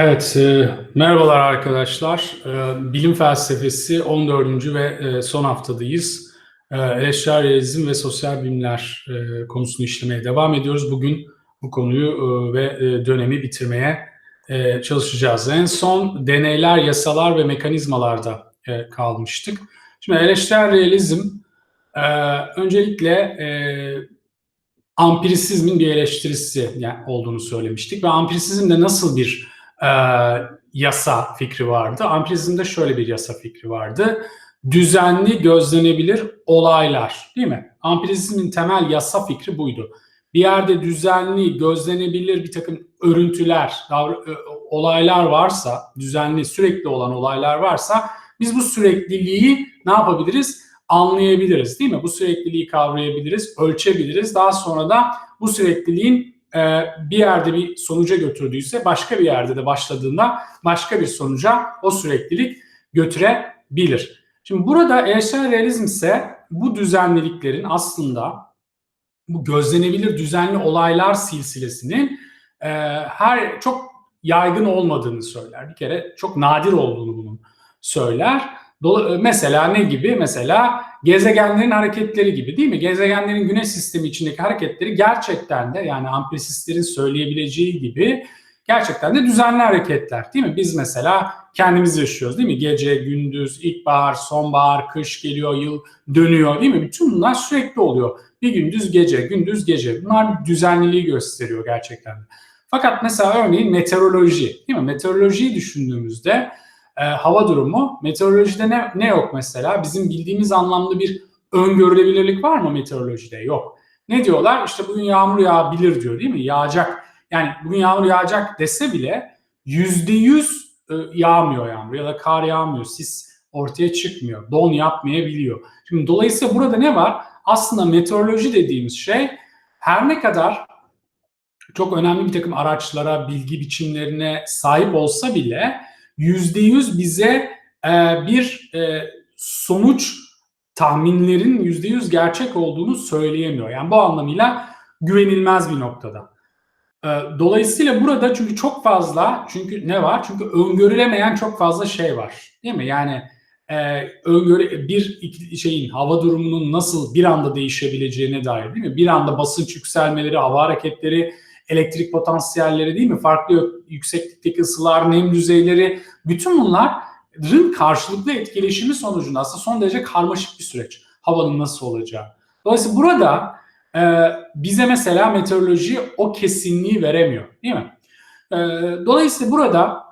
Evet, e, merhabalar arkadaşlar. E, bilim felsefesi 14. ve e, son haftadayız. E, eleştirel realizm ve sosyal bilimler e, konusunu işlemeye devam ediyoruz. Bugün bu konuyu e, ve e, dönemi bitirmeye e, çalışacağız. En son deneyler, yasalar ve mekanizmalarda e, kalmıştık. Şimdi eleştirel realizm e, öncelikle e, ampirisizmin bir eleştirisi yani olduğunu söylemiştik ve ampirisizmde nasıl bir e, yasa fikri vardı. Ampirizmde şöyle bir yasa fikri vardı. Düzenli, gözlenebilir olaylar değil mi? Ampirizmin temel yasa fikri buydu. Bir yerde düzenli, gözlenebilir bir takım örüntüler, olaylar varsa, düzenli, sürekli olan olaylar varsa biz bu sürekliliği ne yapabiliriz? Anlayabiliriz değil mi? Bu sürekliliği kavrayabiliriz, ölçebiliriz. Daha sonra da bu sürekliliğin e, bir yerde bir sonuca götürdüyse başka bir yerde de başladığında başka bir sonuca o süreklilik götürebilir. Şimdi burada eleştirel realizm ise bu düzenliliklerin aslında bu gözlenebilir düzenli olaylar silsilesinin e, her çok yaygın olmadığını söyler. Bir kere çok nadir olduğunu bunun söyler. Dola, mesela ne gibi? Mesela gezegenlerin hareketleri gibi değil mi? Gezegenlerin güneş sistemi içindeki hareketleri gerçekten de yani ampresistlerin söyleyebileceği gibi gerçekten de düzenli hareketler değil mi? Biz mesela kendimiz yaşıyoruz değil mi? Gece, gündüz, ilkbahar, sonbahar, kış geliyor, yıl dönüyor değil mi? Bütün bunlar sürekli oluyor. Bir gündüz gece, gündüz gece. Bunlar düzenliliği gösteriyor gerçekten. Fakat mesela örneğin meteoroloji değil mi? Meteorolojiyi düşündüğümüzde e, hava durumu. Meteorolojide ne, ne yok mesela? Bizim bildiğimiz anlamda bir öngörülebilirlik var mı meteorolojide? Yok. Ne diyorlar? İşte bugün yağmur yağabilir diyor değil mi? Yağacak. Yani bugün yağmur yağacak dese bile yüzde yüz e, yağmıyor yağmur ya da kar yağmıyor. Sis ortaya çıkmıyor. Don yapmayabiliyor. Şimdi dolayısıyla burada ne var? Aslında meteoroloji dediğimiz şey her ne kadar çok önemli bir takım araçlara, bilgi biçimlerine sahip olsa bile yüzde yüz bize e, bir e, sonuç tahminlerin yüzde yüz gerçek olduğunu söyleyemiyor. Yani bu anlamıyla güvenilmez bir noktada. E, dolayısıyla burada çünkü çok fazla çünkü ne var? Çünkü öngörülemeyen çok fazla şey var. Değil mi? Yani e, öngörü bir şeyin hava durumunun nasıl bir anda değişebileceğine dair değil mi? Bir anda basınç yükselmeleri, hava hareketleri, elektrik potansiyelleri değil mi? Farklı yükseklikteki ısılar, nem düzeyleri bütün bunların karşılıklı etkileşimi sonucunda aslında son derece karmaşık bir süreç. Havanın nasıl olacağı. Dolayısıyla burada e, bize mesela meteoroloji o kesinliği veremiyor değil mi? E, dolayısıyla burada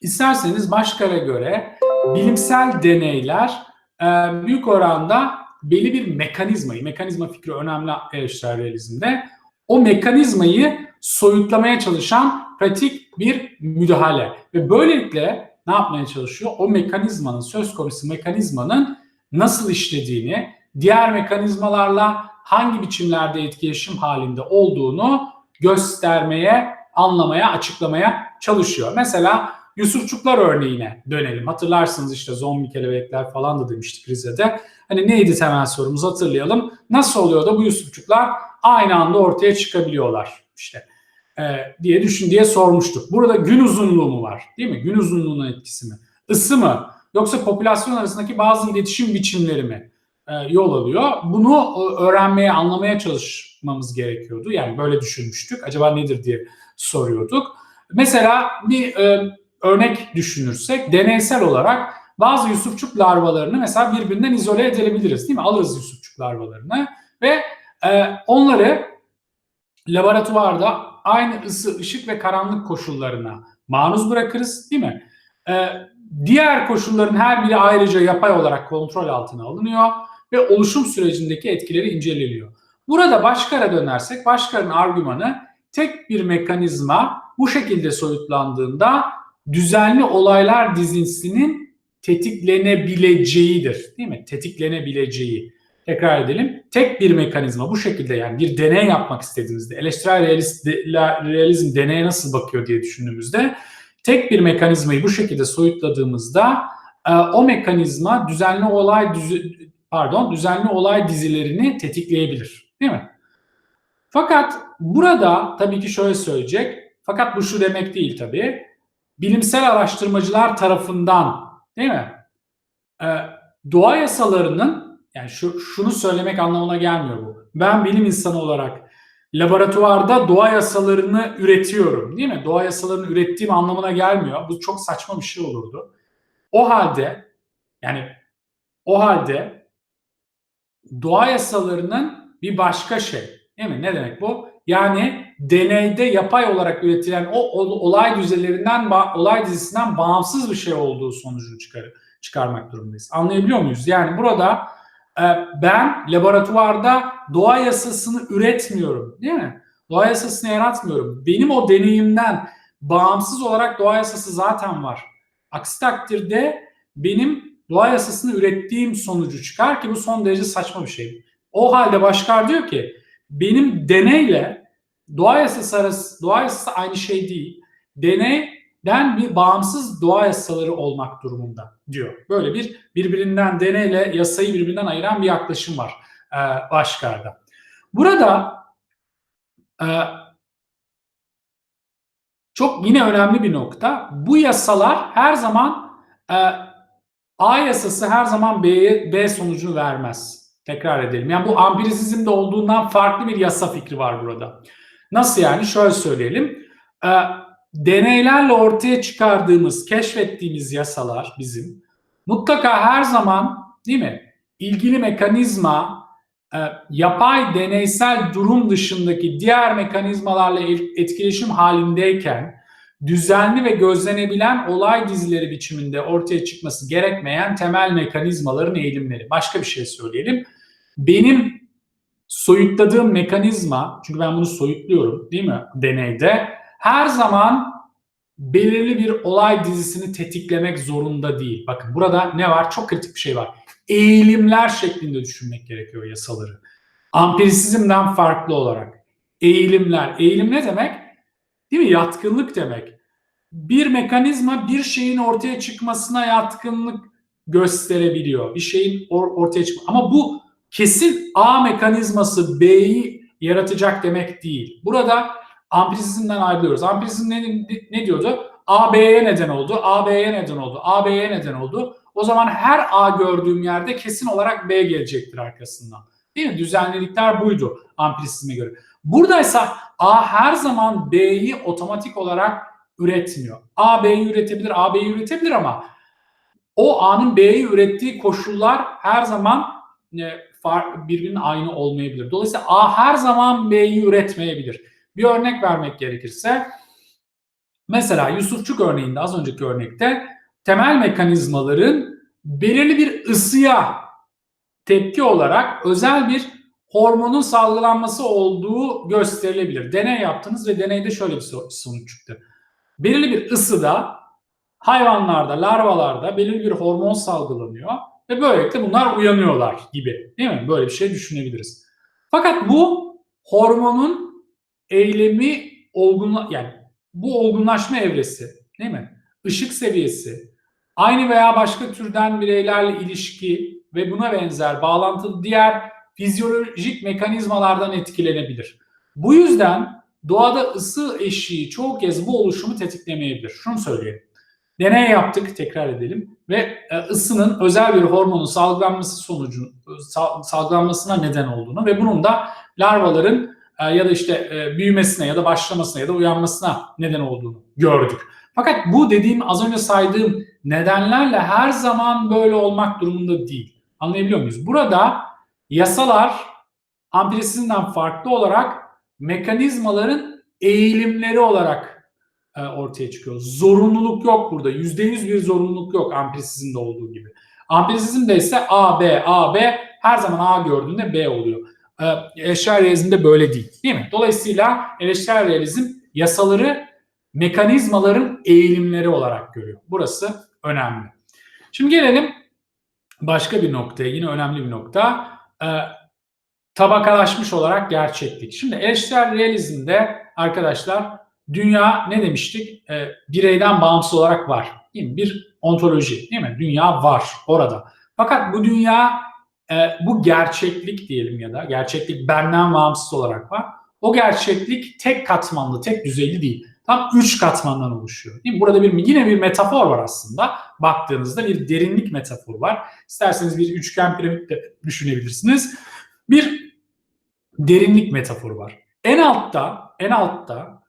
isterseniz başkara göre bilimsel deneyler e, büyük oranda belli bir mekanizmayı, mekanizma fikri önemli eleştirel realizmde o mekanizmayı soyutlamaya çalışan pratik bir müdahale. Ve böylelikle ne yapmaya çalışıyor? O mekanizmanın, söz konusu mekanizmanın nasıl işlediğini, diğer mekanizmalarla hangi biçimlerde etkileşim halinde olduğunu göstermeye, anlamaya, açıklamaya çalışıyor. Mesela Yusufçuklar örneğine dönelim. Hatırlarsınız işte zombi kelebekler falan da demiştik Rize'de. Hani neydi temel sorumuz hatırlayalım. Nasıl oluyor da bu Yusufçuklar aynı anda ortaya çıkabiliyorlar işte e, diye düşün diye sormuştuk. Burada gün uzunluğu mu var değil mi? Gün uzunluğunun etkisi mi? Isı mı? Yoksa popülasyon arasındaki bazı iletişim biçimleri mi e, yol alıyor? Bunu öğrenmeye, anlamaya çalışmamız gerekiyordu. Yani böyle düşünmüştük. Acaba nedir diye soruyorduk. Mesela bir e, örnek düşünürsek deneysel olarak bazı yusufçuk larvalarını mesela birbirinden izole edebiliriz değil mi? Alırız yusufçuk larvalarını ve e, onları laboratuvarda aynı ısı, ışık ve karanlık koşullarına maruz bırakırız değil mi? E, diğer koşulların her biri ayrıca yapay olarak kontrol altına alınıyor ve oluşum sürecindeki etkileri inceleniyor. Burada Başkar'a dönersek Başkar'ın argümanı tek bir mekanizma bu şekilde soyutlandığında düzenli olaylar dizisinin tetiklenebileceğidir. Değil mi? Tetiklenebileceği. Tekrar edelim. Tek bir mekanizma bu şekilde yani bir deney yapmak istediğimizde eleştirel realist, realizm deneye nasıl bakıyor diye düşündüğümüzde tek bir mekanizmayı bu şekilde soyutladığımızda e, o mekanizma düzenli olay düzü, pardon düzenli olay dizilerini tetikleyebilir. Değil mi? Fakat burada tabii ki şöyle söyleyecek. Fakat bu şu demek değil tabii. bilimsel araştırmacılar tarafından değil mi? E, doğa yasalarının yani şu, şunu söylemek anlamına gelmiyor bu. Ben bilim insanı olarak laboratuvarda doğa yasalarını üretiyorum değil mi? Doğa yasalarını ürettiğim anlamına gelmiyor. Bu çok saçma bir şey olurdu. O halde yani o halde doğa yasalarının bir başka şey değil mi? Ne demek bu? Yani deneyde yapay olarak üretilen o olay düzeylerinden olay dizisinden bağımsız bir şey olduğu sonucunu çıkar, çıkarmak durumundayız. Anlayabiliyor muyuz? Yani burada ben laboratuvarda doğa yasasını üretmiyorum değil mi? Doğa yasasını yaratmıyorum. Benim o deneyimden bağımsız olarak doğa yasası zaten var. Aksi takdirde benim doğa yasasını ürettiğim sonucu çıkar ki bu son derece saçma bir şey. O halde Başkar diyor ki benim deneyle doğa yasası arası doğa yasası aynı şey değil. Deneyden bir bağımsız doğa yasaları olmak durumunda diyor. Böyle bir birbirinden deneyle yasayı birbirinden ayıran bir yaklaşım var e, Başkar'da. Burada e, çok yine önemli bir nokta. Bu yasalar her zaman e, A yasası her zaman B'ye B sonucunu vermez. Tekrar edelim. Yani bu ampirizmde olduğundan farklı bir yasa fikri var burada. Nasıl yani? Şöyle söyleyelim. E, deneylerle ortaya çıkardığımız, keşfettiğimiz yasalar bizim mutlaka her zaman değil mi? İlgili mekanizma e, yapay deneysel durum dışındaki diğer mekanizmalarla etkileşim halindeyken düzenli ve gözlenebilen olay dizileri biçiminde ortaya çıkması gerekmeyen temel mekanizmaların eğilimleri. Başka bir şey söyleyelim. Benim soyutladığım mekanizma, çünkü ben bunu soyutluyorum değil mi deneyde, her zaman belirli bir olay dizisini tetiklemek zorunda değil. Bakın burada ne var? Çok kritik bir şey var. Eğilimler şeklinde düşünmek gerekiyor yasaları. Ampirisizmden farklı olarak. Eğilimler. Eğilim ne demek? Değil mi? Yatkınlık demek. Bir mekanizma bir şeyin ortaya çıkmasına yatkınlık gösterebiliyor. Bir şeyin or- ortaya çıkma. Ama bu kesin A mekanizması B'yi yaratacak demek değil. Burada ampirisizmden ayrılıyoruz. Ampirisizm ne, ne diyordu? A B'ye neden oldu, A B'ye neden oldu, A B'ye neden oldu. O zaman her A gördüğüm yerde kesin olarak B gelecektir arkasından. Değil mi? Düzenlilikler buydu ampirisizme göre. Buradaysa A her zaman B'yi otomatik olarak üretmiyor. A B'yi üretebilir, A B'yi üretebilir ama o A'nın B'yi ürettiği koşullar her zaman e, birbirinin aynı olmayabilir. Dolayısıyla A her zaman B'yi üretmeyebilir. Bir örnek vermek gerekirse mesela Yusufçuk örneğinde az önceki örnekte temel mekanizmaların belirli bir ısıya tepki olarak özel bir hormonun salgılanması olduğu gösterilebilir. Deney yaptınız ve deneyde şöyle bir sonuç çıktı. Belirli bir ısıda hayvanlarda, larvalarda belirli bir hormon salgılanıyor ve böylelikle bunlar uyanıyorlar gibi. Değil mi? Böyle bir şey düşünebiliriz. Fakat bu hormonun eylemi olgunla yani bu olgunlaşma evresi değil mi? Işık seviyesi, aynı veya başka türden bireylerle ilişki ve buna benzer bağlantılı diğer fizyolojik mekanizmalardan etkilenebilir. Bu yüzden doğada ısı eşiği çoğu kez bu oluşumu tetiklemeyebilir. Şunu söyleyelim. Deney yaptık, tekrar edelim ve e, ısının özel bir hormonun salgılanması sonucu salgılanmasına neden olduğunu ve bunun da larvaların e, ya da işte e, büyümesine ya da başlamasına ya da uyanmasına neden olduğunu gördük. Fakat bu dediğim az önce saydığım nedenlerle her zaman böyle olmak durumunda değil. Anlayabiliyor muyuz? Burada yasalar ampirisizmden farklı olarak mekanizmaların eğilimleri olarak e, ortaya çıkıyor. Zorunluluk yok burada. Yüzde yüz bir zorunluluk yok ampirisizmde olduğu gibi. Ampirisizmde ise A, B, A, B her zaman A gördüğünde B oluyor. E, eleştirel realizmde böyle değil. Değil mi? Dolayısıyla eleştirel realizm yasaları mekanizmaların eğilimleri olarak görüyor. Burası önemli. Şimdi gelelim başka bir noktaya. Yine önemli bir nokta. E, tabakalaşmış olarak gerçeklik. Şimdi eleştirel realizmde arkadaşlar dünya ne demiştik? E, bireyden bağımsız olarak var. Değil mi? Bir ontoloji değil mi? Dünya var orada. Fakat bu dünya e, bu gerçeklik diyelim ya da gerçeklik benden bağımsız olarak var. O gerçeklik tek katmanlı, tek düzeyli değil. tam 3 katmandan oluşuyor. Değil mi? Burada bir yine bir metafor var aslında. Baktığınızda bir derinlik metaforu var. İsterseniz bir üçgen piramit de düşünebilirsiniz. Bir derinlik metaforu var. En altta, en altta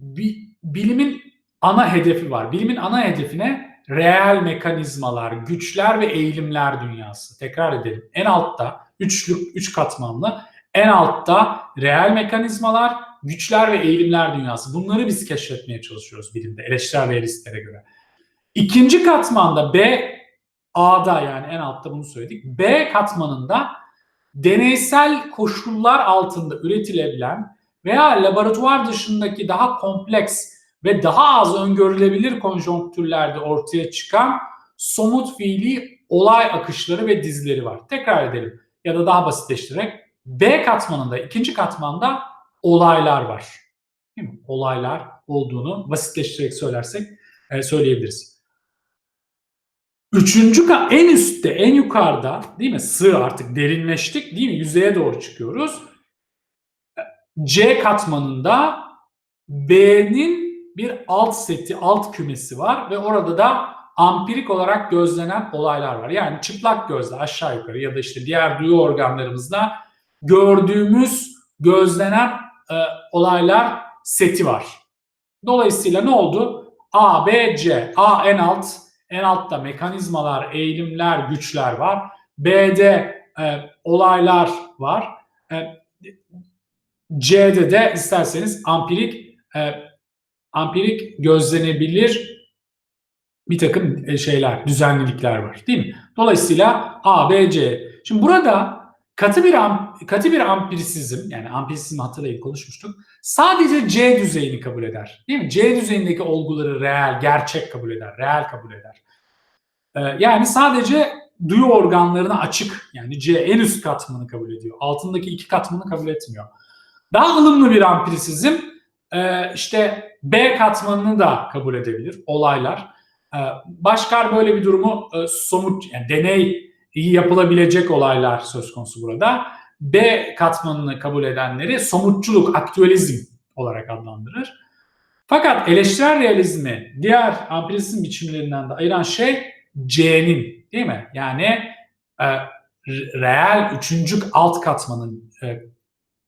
bir bilimin ana hedefi var. Bilimin ana hedefine reel mekanizmalar, güçler ve eğilimler dünyası. Tekrar edelim. En altta üçlü, üç katmanlı. En altta reel mekanizmalar, güçler ve eğilimler dünyası. Bunları biz keşfetmeye çalışıyoruz bilimde, eleştirel realistlere göre. İkinci katmanda B, A'da yani en altta bunu söyledik. B katmanında deneysel koşullar altında üretilebilen veya laboratuvar dışındaki daha kompleks ve daha az öngörülebilir konjonktürlerde ortaya çıkan somut fiili olay akışları ve dizileri var. Tekrar edelim ya da daha basitleştirerek B katmanında, ikinci katmanda olaylar var. Değil mi? Olaylar olduğunu basitleştirerek söylersek e, söyleyebiliriz. Üçüncü en üstte, en yukarıda değil mi? Sığ artık derinleştik değil mi? Yüzeye doğru çıkıyoruz. C katmanında B'nin bir alt seti, alt kümesi var ve orada da ampirik olarak gözlenen olaylar var. Yani çıplak gözle aşağı yukarı ya da işte diğer duyu organlarımızda gördüğümüz gözlenen e, olaylar seti var. Dolayısıyla ne oldu? A, B, C. A en alt, en altta mekanizmalar, eğilimler, güçler var. B'de e, olaylar var. E, C'de de isterseniz ampirik e, ampirik gözlenebilir bir takım e, şeyler, düzenlilikler var değil mi? Dolayısıyla A, B, C. Şimdi burada katı bir katı bir ampirisizm yani ampirisizm hatırlayın konuşmuştuk. Sadece C düzeyini kabul eder. Değil mi? C düzeyindeki olguları reel, gerçek kabul eder, reel kabul eder. Ee, yani sadece duyu organlarına açık yani C en üst katmanı kabul ediyor. Altındaki iki katmanı kabul etmiyor. Daha ılımlı bir ampirisizm e, işte B katmanını da kabul edebilir olaylar. E, Başkar böyle bir durumu e, somut yani deney yapılabilecek olaylar söz konusu burada. B katmanını kabul edenleri somutçuluk, aktüelizm olarak adlandırır. Fakat eleştirel realizmi diğer ampirizm biçimlerinden de ayıran şey C'nin değil mi? Yani e, reel üçüncü alt katmanın e,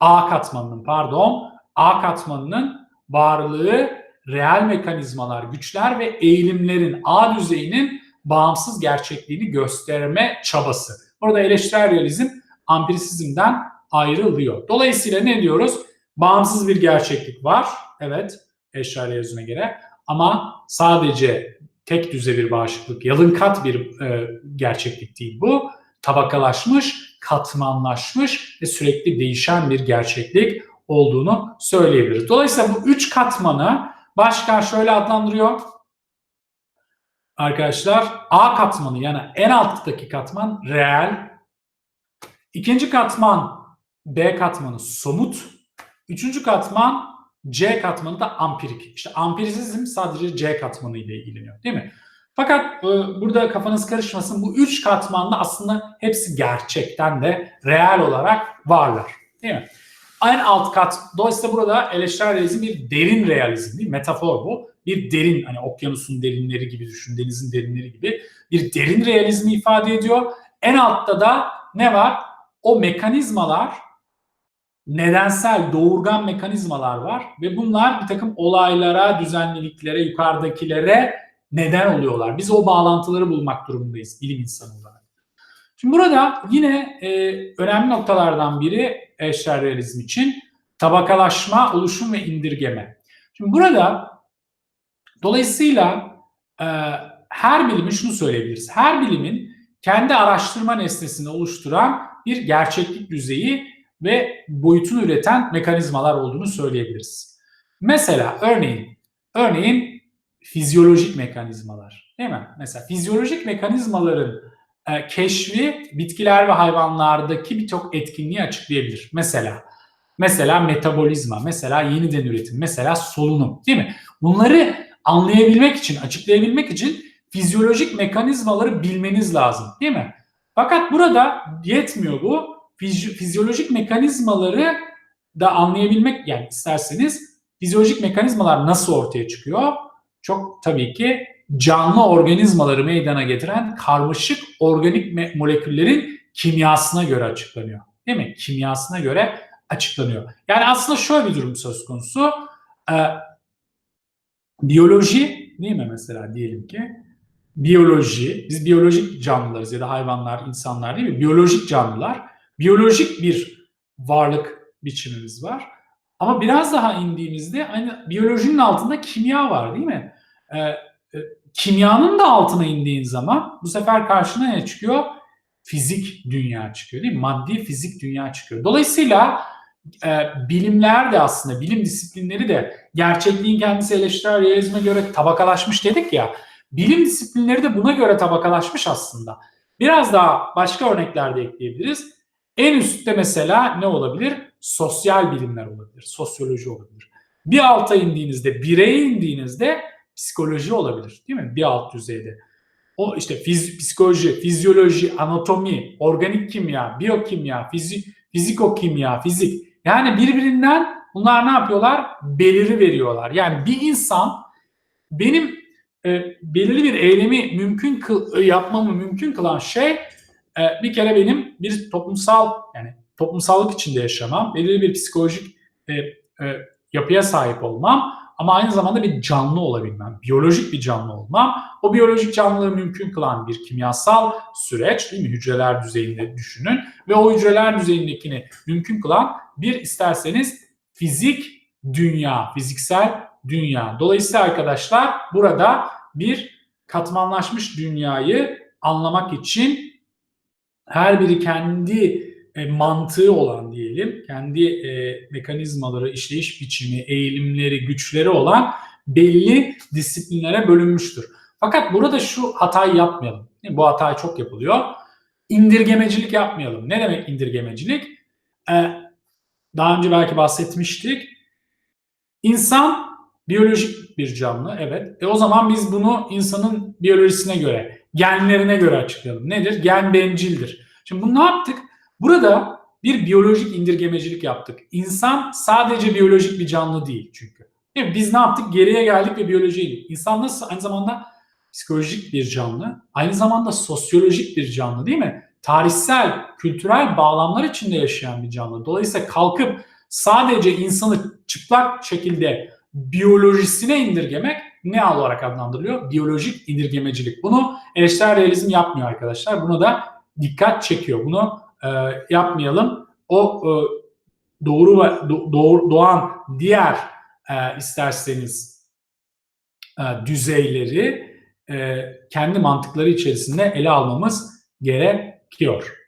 A katmanının pardon A katmanının varlığı reel mekanizmalar, güçler ve eğilimlerin A düzeyinin bağımsız gerçekliğini gösterme çabası. Burada eleştirel realizm ampirisizmden ayrılıyor. Dolayısıyla ne diyoruz? Bağımsız bir gerçeklik var. Evet, eleştirel realizme göre. Ama sadece tek düze bir bağışıklık, yalın kat bir e, gerçeklik değil bu. Tabakalaşmış, katmanlaşmış ve sürekli değişen bir gerçeklik olduğunu söyleyebiliriz. Dolayısıyla bu üç katmanı başkan şöyle adlandırıyor. Arkadaşlar A katmanı yani en alttaki katman reel. İkinci katman B katmanı somut. Üçüncü katman C katmanı da ampirik. İşte ampirisizm sadece C katmanı ile ilgileniyor değil mi? Fakat e, burada kafanız karışmasın bu üç katmanda aslında hepsi gerçekten de reel olarak varlar. Değil mi? En alt kat. Dolayısıyla burada eleştirel realizm bir derin realizm değil Metafor bu. Bir derin hani okyanusun derinleri gibi düşün, denizin derinleri gibi bir derin realizmi ifade ediyor. En altta da ne var? O mekanizmalar nedensel, doğurgan mekanizmalar var ve bunlar bir takım olaylara, düzenliliklere, yukarıdakilere neden oluyorlar. Biz o bağlantıları bulmak durumundayız bilim insanı olarak. Şimdi burada yine e, önemli noktalardan biri eşler realizm için tabakalaşma, oluşum ve indirgeme. Şimdi burada dolayısıyla e, her bilimin şunu söyleyebiliriz. Her bilimin kendi araştırma nesnesini oluşturan bir gerçeklik düzeyi ve boyutunu üreten mekanizmalar olduğunu söyleyebiliriz. Mesela örneğin örneğin fizyolojik mekanizmalar değil mi? Mesela fizyolojik mekanizmaların keşfi bitkiler ve hayvanlardaki birçok etkinliği açıklayabilir. Mesela mesela metabolizma, mesela yeniden üretim, mesela solunum değil mi? Bunları anlayabilmek için, açıklayabilmek için fizyolojik mekanizmaları bilmeniz lazım değil mi? Fakat burada yetmiyor bu. Fizyolojik mekanizmaları da anlayabilmek yani isterseniz fizyolojik mekanizmalar nasıl ortaya çıkıyor? Çok tabii ki canlı organizmaları meydana getiren karmaşık organik moleküllerin kimyasına göre açıklanıyor. Değil mi? Kimyasına göre açıklanıyor. Yani aslında şöyle bir durum söz konusu. Ee, biyoloji değil mi mesela diyelim ki? Biyoloji, biz biyolojik canlılarız ya da hayvanlar, insanlar değil mi? Biyolojik canlılar. Biyolojik bir varlık biçimimiz var. Ama biraz daha indiğimizde aynı biyolojinin altında kimya var değil mi? Ee, e, kimyanın da altına indiğin zaman bu sefer karşına ne çıkıyor? Fizik dünya çıkıyor değil mi? Maddi fizik dünya çıkıyor. Dolayısıyla e, bilimler de aslında, bilim disiplinleri de gerçekliğin kendisi eleştirel realizme göre tabakalaşmış dedik ya. Bilim disiplinleri de buna göre tabakalaşmış aslında. Biraz daha başka örnekler de ekleyebiliriz. En üstte mesela ne olabilir? Sosyal bilimler olabilir, sosyoloji olabilir. Bir alta indiğinizde, bireye indiğinizde psikoloji olabilir değil mi? Bir alt düzeyde. O işte fiz, psikoloji, fizyoloji, anatomi, organik kimya, biyokimya, fizik, fizikokimya, fizik. Yani birbirinden bunlar ne yapıyorlar? Beliri veriyorlar. Yani bir insan benim e, belirli bir eylemi mümkün kıl, yapmamı mümkün kılan şey e, bir kere benim bir toplumsal yani toplumsallık içinde yaşamam, belirli bir psikolojik e, e, yapıya sahip olmam ama aynı zamanda bir canlı olabilmem, biyolojik bir canlı olmam. O biyolojik canlılığı mümkün kılan bir kimyasal süreç değil mi? Hücreler düzeyinde düşünün ve o hücreler düzeyindekini mümkün kılan bir isterseniz fizik dünya, fiziksel dünya. Dolayısıyla arkadaşlar burada bir katmanlaşmış dünyayı anlamak için her biri kendi e, mantığı olan diyelim, kendi e, mekanizmaları, işleyiş biçimi, eğilimleri, güçleri olan belli disiplinlere bölünmüştür. Fakat burada şu hatayı yapmayalım. Bu hatay çok yapılıyor. İndirgemecilik yapmayalım. Ne demek indirgemecilik? Ee, daha önce belki bahsetmiştik. İnsan biyolojik bir canlı, evet. E o zaman biz bunu insanın biyolojisine göre, genlerine göre açıklayalım. Nedir? Gen bencildir. Şimdi bunu ne yaptık? Burada bir biyolojik indirgemecilik yaptık. İnsan sadece biyolojik bir canlı değil çünkü. Değil Biz ne yaptık? Geriye geldik ve biyolojiydik. İnsan nasıl aynı zamanda psikolojik bir canlı, aynı zamanda sosyolojik bir canlı değil mi? Tarihsel, kültürel bağlamlar içinde yaşayan bir canlı. Dolayısıyla kalkıp sadece insanı çıplak şekilde biyolojisine indirgemek ne olarak adlandırılıyor? Biyolojik indirgemecilik. Bunu eleştirel realizm yapmıyor arkadaşlar. Buna da dikkat çekiyor. Bunu e, yapmayalım. O e, doğru ve do, doğru, doğan diğer e, isterseniz e, düzeyleri e, kendi mantıkları içerisinde ele almamız gerekiyor.